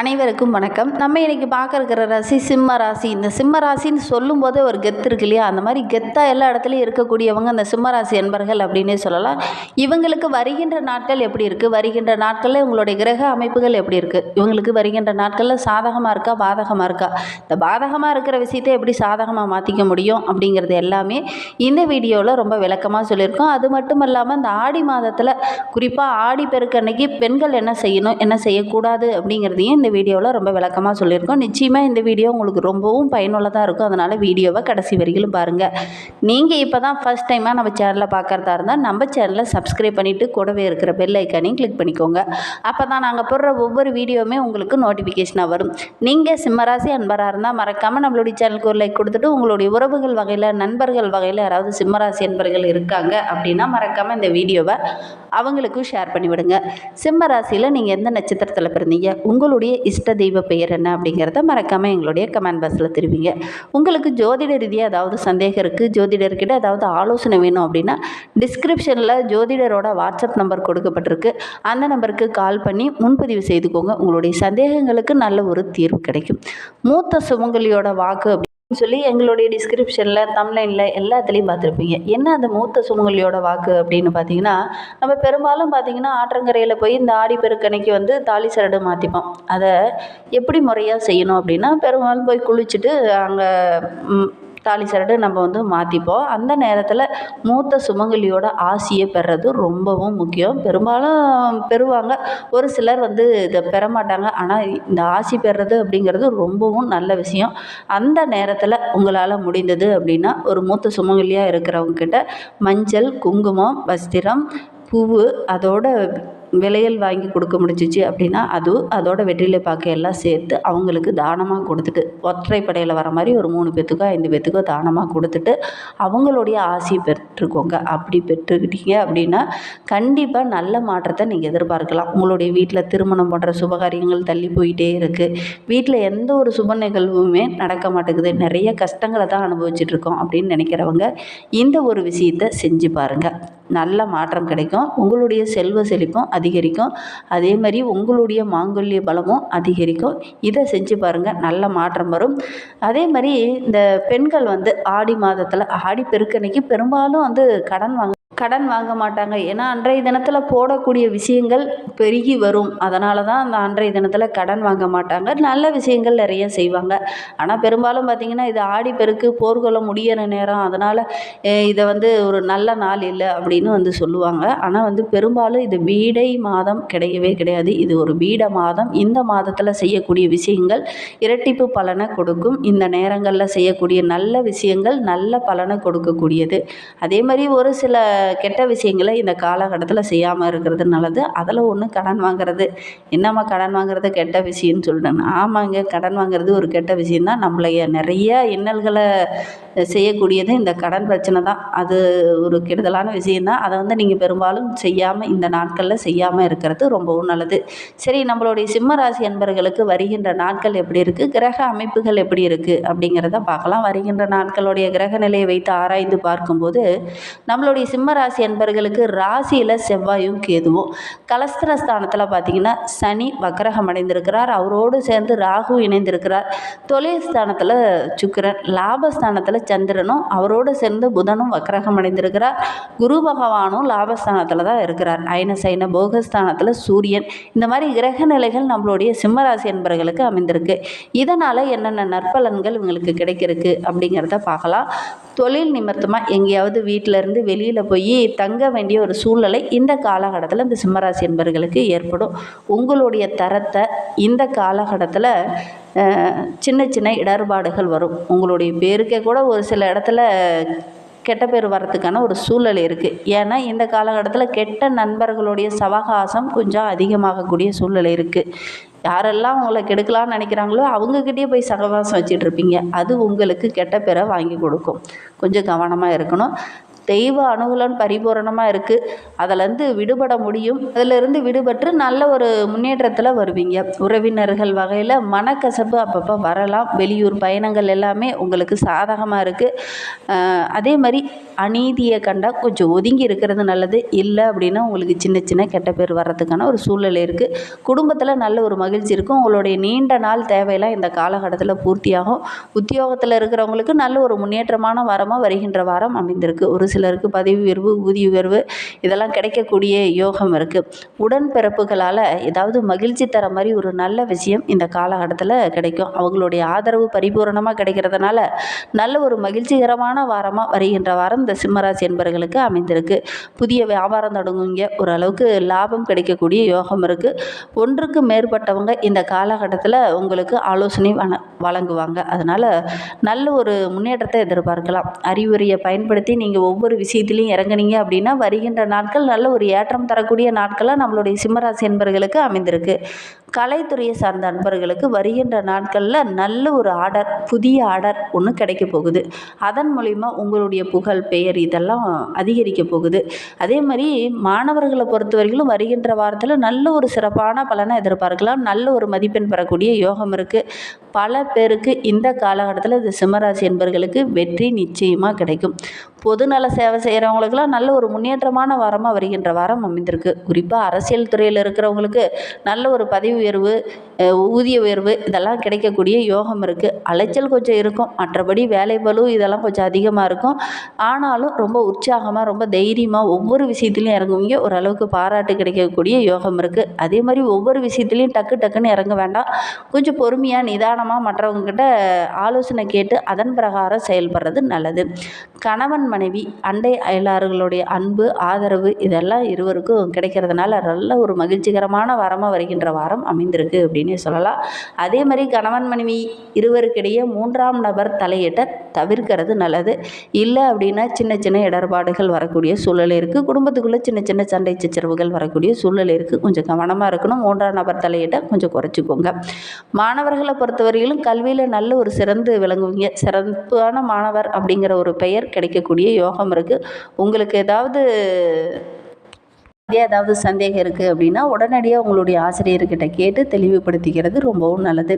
அனைவருக்கும் வணக்கம். நம்ம இன்றைக்கி பார்க்க இருக்கிற ராசி சிம்ம ராசி. இந்த சிம்ம ராசின்னு சொல்லும்போதே ஒரு கெத்து இருக்கு இல்லையா? அந்த மாதிரி கெத்தாக எல்லா இடத்துலையும் இருக்கக்கூடியவங்க அந்த சிம்ம ராசி என்பர்கள் அப்படின்னே சொல்லலாம். இவங்களுக்கு வருகின்ற நாட்கள் எப்படி இருக்குது வருகின்ற நாட்களில் உங்களுடைய கிரக அமைப்புகள் எப்படி இருக்குது இவங்களுக்கு வருகின்ற நாட்களில் சாதகமாக இருக்கா? பாதகமாக இருக்கா? இந்த பாதகமாக இருக்கிற விஷயத்தை எப்படி சாதகமாக மாற்றிக்க முடியும்? அப்படிங்கிறது எல்லாமே இந்த வீடியோவில் ரொம்ப விளக்கமாக சொல்லியிருக்கோம். அது மட்டும் இல்லாமல் இந்த ஆடி மாதத்தில் குறிப்பாக ஆடி பெருக்கன்னைக்கு பெண்கள் என்ன செய்யணும்? என்ன செய்யக்கூடாது? அப்படிங்கிறதையும் இந்த வீடியோவில் ரொம்ப விளக்கமாக சொல்லியிருக்கோம். நிச்சயமாக இந்த வீடியோ உங்களுக்கு ரொம்பவும் பயனுள்ளதாக இருக்கும். அதனால் வீடியோவை கடைசி வரையிலும் பாருங்கள் நீங்கள் இப்போ தான் ஃபஸ்ட் டைமாக நம்ம சேனலை பார்க்குறதா இருந்தால் நம்ம சேனலை சப்ஸ்கிரைப் பண்ணிவிட்டு கூடவே இருக்கிற பெல் ஐக்கானையும் கிளிக் பண்ணிக்கோங்க. அப்போ தான் நாங்கள் போடுற ஒவ்வொரு வீடியோவுமே உங்களுக்கு நோட்டிஃபிகேஷனாக வரும். நீங்கள் சிம்மராசி அன்பராக இருந்தால் மறக்காமல் நம்மளுடைய சேனலுக்கு ஒரு லைக் கொடுத்துட்டு உங்களுடைய உறவுகள் வகையில் நண்பர்கள் வகையில் யாராவது சிம்மராசி அன்பர்கள் இருக்காங்க அப்படின்னா மறக்காமல் இந்த வீடியோவை அவங்களுக்கும் ஷேர் பண்ணிவிடுங்க. சிம்ம ராசியில் நீங்கள் எந்த நட்சத்திரத்தில் பிறந்தீங்க? உங்களுடைய இஷ்ட தெய்வ பெயர் என்ன அப்படிங்கிறத மறக்காமல் எங்களுடைய கமெண்ட் பாக்ஸில் தெரிவிங்க. உங்களுக்கு ஜோதிட ரீதியாக ஏதாவது சந்தேகம் இருக்குது ஜோதிடர்கிட்ட ஏதாவது ஆலோசனை வேணும் அப்படின்னா டிஸ்கிரிப்ஷனில் ஜோதிடரோட வாட்ஸ்அப் நம்பர் கொடுக்கப்பட்டிருக்கு. அந்த நம்பருக்கு கால் பண்ணி முன்பதிவு செய்துக்கோங்க. உங்களுடைய சந்தேகங்களுக்கு நல்ல ஒரு தீர்வு கிடைக்கும். மூத்த சுமங்கலியோட வாக்கு அப்படி சொல்லி எங்களுடைய டிஸ்கிரிப்ஷனில் தம்லைனில் எல்லாத்துலேயும் பார்த்துருப்பீங்க. என்ன அந்த மூத்த சுமங்கலியோட வாக்கு அப்படின்னு பார்த்தீங்கன்னா நம்ம பெரும்பாலும் பார்த்தீங்கன்னா ஆற்றங்கரையில் போய் இந்த ஆடி பெருக்கணைக்கு வந்து தாலி சரடு மாற்றிப்போம் அதை எப்படி முறையாக செய்யணும் அப்படின்னா பெரும்பாலும் போய் குளிச்சுட்டு அங்கே தாலி சரடு நம்ம வந்து மாற்றிப்போம் அந்த நேரத்தில் மூத்த சுமங்கலியோட ஆசியை பெறது ரொம்பவும் முக்கியம். பெரும்பாலும் பெறுவாங்க. ஒரு சிலர் வந்து இதை பெற மாட்டாங்க ஆனால் இந்த ஆசி பெறுறது அப்படிங்கிறது ரொம்பவும் நல்ல விஷயம். அந்த நேரத்தில் உங்களால் முடிந்தது அப்படின்னா ஒரு மூத்த சுமங்கலியாக இருக்கிறவங்க கிட்ட மஞ்சள் குங்குமம் வஸ்திரம் பூவு அதோட விலையல் வாங்கி கொடுக்க முடிஞ்சிச்சு அப்படின்னா அது அதோட வெற்றிலை பாக்கு எல்லாம் சேர்த்து அவங்களுக்கு தானமாக கொடுத்துட்டு ஒற்றைப்படையில் வர மாதிரி ஒரு மூணு பேத்துக்கோ ஐந்து பேத்துக்கோ தானமாக கொடுத்துட்டு அவங்களுடைய ஆசையை பெற்றுக்கோங்க. அப்படி பெற்றுக்கிட்டீங்க அப்படின்னா கண்டிப்பாக நல்ல மாற்றத்தை நீங்கள் எதிர்பார்க்கலாம். உங்களுடைய வீட்டில் திருமணம் போன்ற சுபகாரியங்கள் தள்ளி போயிட்டே இருக்குது வீட்டில் எந்த ஒரு சுப நிகழ்வுமே நடக்க மாட்டேங்குது. நிறைய கஷ்டங்களை தான் அனுபவிச்சுட்டு இருக்கோம் அப்படின்னு நினைக்கிறவங்க இந்த ஒரு விஷயத்தை செஞ்சு பாருங்கள் நல்ல மாற்றம் கிடைக்கும். உங்களுடைய செல்வ செழிப்பும் அதிகரிக்கும். அதே மாதிரி உங்களுடைய மாங்கல்ய பலமும் அதிகரிக்கும். இதை செஞ்சு பாருங்கள் நல்ல மாற்றம் வரும். அதே மாதிரி இந்த பெண்கள் வந்து ஆடி மாதத்தில் ஆடி பெருக்கன்னைக்கு பெரும்பாலும் வந்து கடன் வாங்க கடன் வாங்க மாட்டாங்க. ஏன்னா அன்றைய தினத்தில் போடக்கூடிய விஷயங்கள் பெருகி வரும். அதனால தான் அந்த அன்றைய தினத்தில் கடன் வாங்க மாட்டாங்க. நல்ல விஷயங்கள் நிறைய செய்வாங்க. ஆனால் பெரும்பாலும் பார்த்திங்கன்னா இது ஆடி பெருக்கு போர்க்கொள்ள முடியிற நேரம். அதனால் இதை வந்து ஒரு நல்ல நாள் இல்லை அப்படின்னு வந்து சொல்லுவாங்க. ஆனால் வந்து பெரும்பாலும் இது பீடை மாதம் கிடையவே கிடையாது. இது ஒரு பீட மாதம். இந்த மாதத்தில் செய்யக்கூடிய விஷயங்கள் இரட்டிப்பு பலனை கொடுக்கும். இந்த நேரங்களில் செய்யக்கூடிய நல்ல விஷயங்கள் நல்ல பலனை கொடுக்கக்கூடியது. அதே மாதிரி ஒரு சில கெட்ட விஷயங்களை இந்த காலகட்டத்தில் செய்யாமல் இருக்கிறது நல்லது. அதில் ஒன்று கடன் வாங்குறது. என்னம்மா கடன் வாங்குறது? கெட்ட விஷயம்னு சொல்லிட்டேன் ஆமாங்க கடன் வாங்குறது ஒரு கெட்ட விஷயந்தான் நம்மளைய நிறைய இன்னல்களை செய்யக்கூடியது இந்த கடன் பிரச்சனை தான். அது ஒரு கெடுதலான விஷயந்தான் அதை வந்து நீங்கள் பெரும்பாலும் செய்யாமல் இந்த நாட்களில் செய்யாமல் இருக்கிறது ரொம்பவும் நல்லது. சரி நம்மளுடைய சிம்ம ராசி அன்பர்களுக்கு வருகின்ற நாட்கள் எப்படி இருக்குது கிரக அமைப்புகள் எப்படி இருக்குது அப்படிங்கிறத பார்க்கலாம். வருகின்ற நாட்களுடைய கிரக நிலையை வைத்து ஆராய்ந்து பார்க்கும்போது நம்மளுடைய சிம்ம கும்பராசி என்பர்களுக்கு ராசியில் செவ்வாயும் கேதுவும் கலஸ்திரஸ்தானத்தில் பார்த்தீங்கன்னா சனி வக்கரகம் அடைந்திருக்கிறார். அவரோடு சேர்ந்து ராகு இணைந்திருக்கிறார். தொழில் ஸ்தானத்தில் சுக்கரன் லாபஸ்தானத்தில் சந்திரனும் அவரோடு சேர்ந்து புதனும் வக்கரகம் அடைந்திருக்கிறார். குரு பகவானும் லாபஸ்தானத்தில் தான் இருக்கிறார். அயன சைன போகஸ்தானத்தில் சூரியன். இந்த மாதிரி கிரக நிலைகள் நம்மளுடைய சிம்மராசி என்பர்களுக்கு அமைந்திருக்கு. இதனால் என்னென்ன நற்பலன்கள் இவங்களுக்கு கிடைக்கிறதுக்கு அப்படிங்கிறத பார்க்கலாம். தொழில் நிமித்தமாக எங்கேயாவது வீட்டிலேருந்து வெளியில் போய் தங்க வேண்டிய ஒரு சூழ்நிலை இந்த காலகட்டத்தில் இந்த சிம்மராசி என்பர்களுக்கு ஏற்படும். உங்களுடைய தரத்தை இந்த காலகட்டத்தில் சின்ன சின்ன இடர்பாடுகள் வரும். உங்களுடைய பேருக்கே கூட ஒரு சில இடத்துல கெட்ட பேர் வர்றதுக்கான ஒரு சூழ்நிலை இருக்குது ஏன்னா இந்த காலகட்டத்தில் கெட்ட நண்பர்களுடைய சவகாசம் கொஞ்சம் அதிகமாகக்கூடிய சூழ்நிலை இருக்குது யாரெல்லாம் உங்களை கெடுக்கலாம்னு நினைக்கிறாங்களோ அவங்கக்கிட்டே போய் சகவாசம் வச்சுட்டு இருப்பீங்க. அது உங்களுக்கு கெட்ட பேரை வாங்கி கொடுக்கும். கொஞ்சம் கவனமாக இருக்கணும். தெய்வ அனுகூலம் பரிபூரணமாக இருக்குது அதிலேருந்து விடுபட முடியும். அதிலிருந்து விடுபட்டு நல்ல ஒரு முன்னேற்றத்தில் வருவீங்க. உறவினர்கள் வகையில் மனக்கசப்பு அப்பப்போ வரலாம். வெளியூர் பயணங்கள் எல்லாமே உங்களுக்கு சாதகமாக இருக்குது அதே மாதிரி அநீதியை கண்டால் கொஞ்சம் ஒதுங்கி இருக்கிறது நல்லது. இல்லை அப்படின்னா உங்களுக்கு சின்ன சின்ன கெட்ட பேர் வர்றதுக்கான ஒரு சூழ்நிலை இருக்குது குடும்பத்தில் நல்ல ஒரு மகிழ்ச்சி இருக்கும். உங்களுடைய நீண்ட நாள் தேவையெல்லாம் இந்த காலகட்டத்தில் பூர்த்தியாகும். உத்தியோகத்தில் இருக்கிறவங்களுக்கு நல்ல ஒரு முன்னேற்றமான வாரமாக வருகின்ற வாரம் அமைந்திருக்கு. ஒரு சிலருக்கு பதவி உயர்வு ஊதிய உயர்வு இதெல்லாம் கிடைக்கக்கூடிய யோகம் இருக்குது உடன்பிறப்புகளால் ஏதாவது மகிழ்ச்சி தர மாதிரி ஒரு நல்ல விஷயம் இந்த காலகட்டத்தில் கிடைக்கும். அவங்களுடைய ஆதரவு பரிபூரணமாக கிடைக்கிறதுனால நல்ல ஒரு மகிழ்ச்சிகரமான வாரமாக வருகின்ற வாரம் இந்த சிம்மராசி என்பவர்களுக்கு அமைந்திருக்கு. புதிய வியாபாரம் தொடங்குவீங்க. ஓரளவுக்கு லாபம் கிடைக்கக்கூடிய யோகம் இருக்குது ஒன்றுக்கு மேற்பட்டவங்க இந்த காலகட்டத்தில் உங்களுக்கு ஆலோசனை வழங்குவாங்க. அதனால் நல்ல ஒரு முன்னேற்றத்தை எதிர்பார்க்கலாம். அறிவுரையை பயன்படுத்தி நீங்கள் ஒவ்வொரு விஷயத்துலையும் இறங்குனீங்க அப்படின்னா வருகின்ற நாட்கள் நல்ல ஒரு ஏற்றம் தரக்கூடிய நாட்களாக நம்மளுடைய சிம்மராசி என்பர்களுக்கு அமைந்திருக்கு. கலைத்துறையை சார்ந்த அன்பர்களுக்கு வருகின்ற நாட்களில் நல்ல ஒரு ஆர்டர் புதிய ஆர்டர் ஒன்று கிடைக்க போகுது. அதன் மூலிமா உங்களுடைய புகழ் பெயர் இதெல்லாம் அதிகரிக்க போகுது. அதே மாதிரி மாணவர்களை பொறுத்தவரைக்கும் வருகின்ற வாரத்தில் நல்ல ஒரு சிறப்பான பலனை எதிர்பார்க்கலாம். நல்ல ஒரு மதிப்பெண் பெறக்கூடிய யோகம் இருக்குது பல பேருக்கு இந்த காலகட்டத்தில் இந்த சிம்மராசி என்பர்களுக்கு வெற்றி நிச்சயமாக கிடைக்கும். பொதுநல சேவை செய்கிறவங்களுக்கெல்லாம் நல்ல ஒரு முன்னேற்றமான வாரமாக வருகின்ற வாரம் அமைந்திருக்கு. குறிப்பாக அரசியல் துறையில் இருக்கிறவங்களுக்கு நல்ல ஒரு பதவி உயர்வு அஹ் ஊதிய உயர்வு இதெல்லாம் கிடைக்கக்கூடிய யோகம் இருக்குது அலைச்சல் கொஞ்சம் இருக்கும். மற்றபடி வேலை பளு இதெல்லாம் கொஞ்சம் அதிகமாக இருக்கும். ஆனாலும் ரொம்ப உற்சாகமாக ரொம்ப தைரியமாக ஒவ்வொரு விஷயத்துலையும் இறங்குவீங்க. ஓரளவுக்கு பாராட்டு கிடைக்கக்கூடிய யோகம் இருக்குது அதே மாதிரி ஒவ்வொரு விஷயத்துலையும் டக்கு டக்குன்னு இறங்க வேண்டாம். கொஞ்சம் பொறுமையாக நிதானமாக மற்றவங்கக்கிட்ட ஆலோசனை கேட்டு அதன் பிரகாரம் செயல்படுறது நல்லது. கணவன் மனைவி அண்டை அயலாறுகளுடைய அன்பு ஆதரவு இதெல்லாம் இருவருக்கும் கிடைக்கிறதுனால நல்ல ஒரு மகிழ்ச்சிகரமான வாரமாக வருகின்ற வாரம் அமைந்திருக்கு அப்படின்னு சொல்லலாம். அதே மாதிரி கணவன் மனைவி இருவருக்கிடையே மூன்றாம் நபர் தலையிட்ட தவிர்க்கிறது நல்லது. இல்லை அப்படின்னா சின்ன சின்ன இடர்பாடுகள் வரக்கூடிய சூழ்நிலை இருக்குது குடும்பத்துக்குள்ளே சின்ன சின்ன சண்டை சச்சரவுகள் வரக்கூடிய சூழ்நிலை இருக்குது கொஞ்சம் கவனமாக இருக்கணும். மூன்றாம் நபர் தலையிட்ட கொஞ்சம் குறைச்சிக்கோங்க. மாணவர்களை பொறுத்தவரையிலும் கல்வியில் நல்ல ஒரு சிறந்து விளங்குவீங்க. சிறப்பான மாணவர் அப்படிங்கிற ஒரு பெயர் கிடைக்கக்கூடிய யோகம் இருக்குது உங்களுக்கு ஏதாவது ஏதாவது சந்தேகம் இருக்குது அப்படின்னா உடனடியாக உங்களுடைய ஆசிரியர்கிட்ட கேட்டு தெளிவுபடுத்திக்கிறது ரொம்பவும் நல்லது.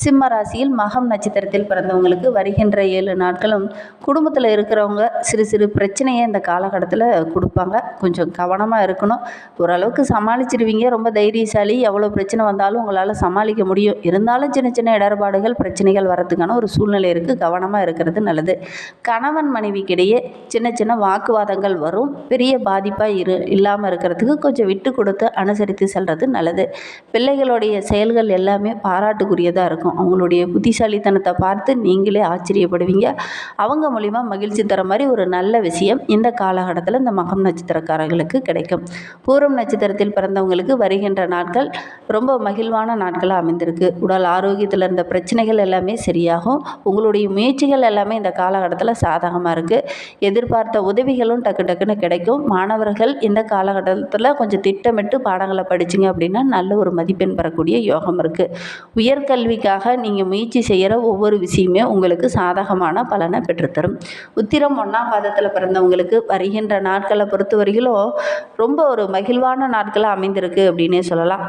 சிம்ம ராசியில் மகம் நட்சத்திரத்தில் பிறந்தவங்களுக்கு வருகின்ற ஏழு நாட்களும் குடும்பத்தில் இருக்கிறவங்க சிறு சிறு பிரச்சனையை இந்த காலகட்டத்தில் கொடுப்பாங்க. கொஞ்சம் கவனமாக இருக்கணும். ஓரளவுக்கு சமாளிச்சிடுவீங்க ரொம்ப தைரியசாலி. எவ்வளோ பிரச்சனை வந்தாலும் உங்களால் சமாளிக்க முடியும். இருந்தாலும் சின்ன சின்ன இடர்பாடுகள் பிரச்சனைகள் வரதுக்கான ஒரு சூழ்நிலை இருக்குது கவனமாக இருக்கிறது நல்லது. கணவன் மனைவிக்கிடையே சின்ன சின்ன வாக்குவாதங்கள் வரும். பெரிய பாதிப்பாக இரு இல்லாமல் இருக்கிறதுக்கு கொஞ்சம் விட்டு கொடுத்து அனுசரித்து செல்வது நல்லது. பிள்ளைகளுடைய செயல்கள் எல்லாமே பாராட்டுக்குரியதாக இருக்கும். அவங்களுடைய புத்திசாலித்தனத்தை பார்த்து நீங்களே ஆச்சரியப்படுவீங்க. அவங்க மூலிமா மகிழ்ச்சி தர மாதிரி ஒரு நல்ல விஷயம் இந்த காலகட்டத்தில் இந்த மகம் நட்சத்திரக்காரர்களுக்கு கிடைக்கும். பூரம் நட்சத்திரத்தில் பிறந்தவங்களுக்கு வருகின்ற நாட்கள் ரொம்ப மகிழ்வான நாட்களாக அமைந்திருக்கு. உடல் ஆரோக்கியத்தில் இருந்த பிரச்சனைகள் எல்லாமே சரியாகும். உங்களுடைய முயற்சிகள் எல்லாமே இந்த காலகட்டத்தில் சாதகமாக இருக்குது எதிர்பார்த்த உதவிகளும் டக்கு டக்குன்னு கிடைக்கும். மாணவர்கள் இந்த காலகட்டத்தில் கொஞ்சம் திட்டமிட்டு பாடங்களை படிச்சிங்க அப்படின்னா நல்ல ஒரு மதிப்பெண் பெறக்கூடிய யோகம் இருக்குது உயர்கல்விக்காக நீங்கள் முயற்சி செய்கிற ஒவ்வொரு விஷயமே உங்களுக்கு சாதகமான பலனை பெற்றுத்தரும். உத்திரம் ஒன்றாம் பாதத்தில் பிறந்தவங்களுக்கு வருகின்ற நாட்களை பொறுத்த வரையிலும் ரொம்ப ஒரு மகிழ்வான நாட்களாக அமைந்திருக்கு அப்படின்னே சொல்லலாம்.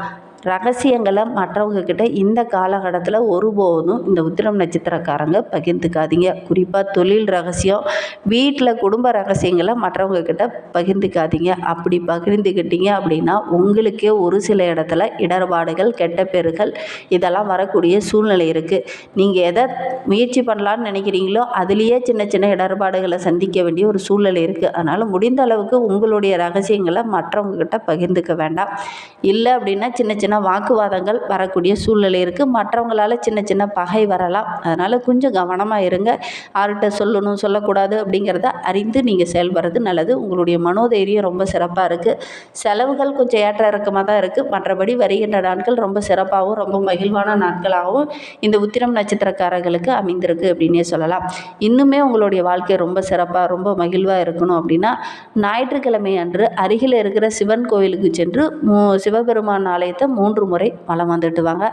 ரகசியங்களை மற்றவங்க கிட்ட இந்த காலகட்டத்தில் ஒருபோதும் இந்த உத்திரம் நட்சத்திரக்காரங்க பகிர்ந்துக்காதீங்க. குறிப்பாக தொழில் ரகசியம் வீட்டில் குடும்ப ரகசியங்களை மற்றவங்க கிட்ட பகிர்ந்துக்காதீங்க. அப்படி பகிர்ந்துக்கிட்டீங்க அப்படின்னா உங்களுக்கே ஒரு சில இடத்துல இடர்பாடுகள் கெட்ட பேறுகள் இதெல்லாம் வரக்கூடிய சூழ்நிலை இருக்குது நீங்கள் எதை முயற்சி பண்ணலான்னு நினைக்கிறீங்களோ அதுலேயே சின்ன சின்ன இடர்பாடுகளை சந்திக்க வேண்டிய ஒரு சூழ்நிலை இருக்குது அதனால் முடிந்த அளவுக்கு உங்களுடைய ரகசியங்களை மற்றவங்க கிட்ட பகிர்ந்துக்க வேண்டாம். இல்லை அப்படின்னா சின்ன சின்ன வாக்குவாதங்கள் வரக்கூடிய சூழ்நிலை இருக்குது மற்றவங்களால் சின்ன சின்ன பகை வரலாம். அதனால் கொஞ்சம் கவனமாக இருங்க. யார்கிட்ட சொல்லணும் சொல்லக்கூடாது அப்படிங்கிறத அறிந்து நீங்கள் செயல்படுறது நல்லது. உங்களுடைய மனோதைரியம் ரொம்ப சிறப்பாக இருக்குது செலவுகள் கொஞ்சம் ஏற்ற இறக்கமாக தான் இருக்குது மற்றபடி வருகின்ற நாட்கள் ரொம்ப சிறப்பாகவும் ரொம்ப மகிழ்வான நாட்களாகவும் இந்த உத்திரம் நட்சத்திரக்காரர்களுக்கு அமைந்திருக்கு அப்படின்னே சொல்லலாம். இன்னுமே உங்களுடைய வாழ்க்கை ரொம்ப சிறப்பாக ரொம்ப மகிழ்வாக இருக்கணும் அப்படின்னா ஞாயிற்றுக்கிழமை அன்று அருகில் இருக்கிற சிவன் கோயிலுக்கு சென்று மூ சிவபெருமான் ஆலயத்தை மூன்று முறை பழம் வந்துட்டு வாங்க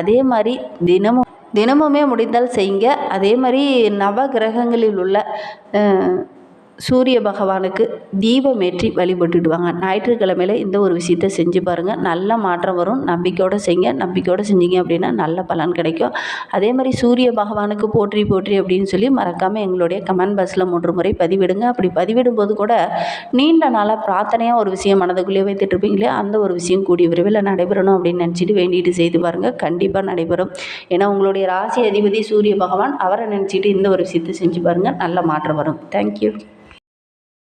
அதே மாதிரி தினமும் தினமுமே முடிந்தால் செய்யுங்க. அதே மாதிரி நவ கிரகங்களில் உள்ள சூரிய பகவானுக்கு தீபம் ஏற்றி வழிபட்டுடுவாங்க. ஞாயிற்றுக்கிழமையில் இந்த ஒரு விஷயத்தை செஞ்சு பாருங்கள் நல்ல மாற்றம் வரும். நம்பிக்கையோடு செய்யுங்க. நம்பிக்கையோடு செஞ்சீங்க அப்படின்னா நல்ல பலன் கிடைக்கும். அதே மாதிரி சூரிய பகவானுக்கு போற்றி போற்றி அப்படின்னு சொல்லி மறக்காமல் எங்களுடைய கமெண்ட் பாக்ஸில் மூன்று முறை பதிவிடுங்க. அப்படி பதிவிடும்போது கூட நீண்ட நாளாக பிரார்த்தனையாக ஒரு விஷயம் மனதுக்குள்ளேயே வைத்துட்டு இருப்பீங்களே அந்த ஒரு விஷயம் கூடிய விரைவில் நடைபெறணும் அப்படின்னு நினச்சிட்டு வேண்டிட்டு செய்து பாருங்கள் கண்டிப்பாக நடைபெறும். ஏன்னா உங்களுடைய ராசி அதிபதி சூரிய பகவான் அவரை நினச்சிட்டு இந்த ஒரு விஷயத்தை செஞ்சு பாருங்கள் நல்ல மாற்றம் வரும். தேங்க்யூ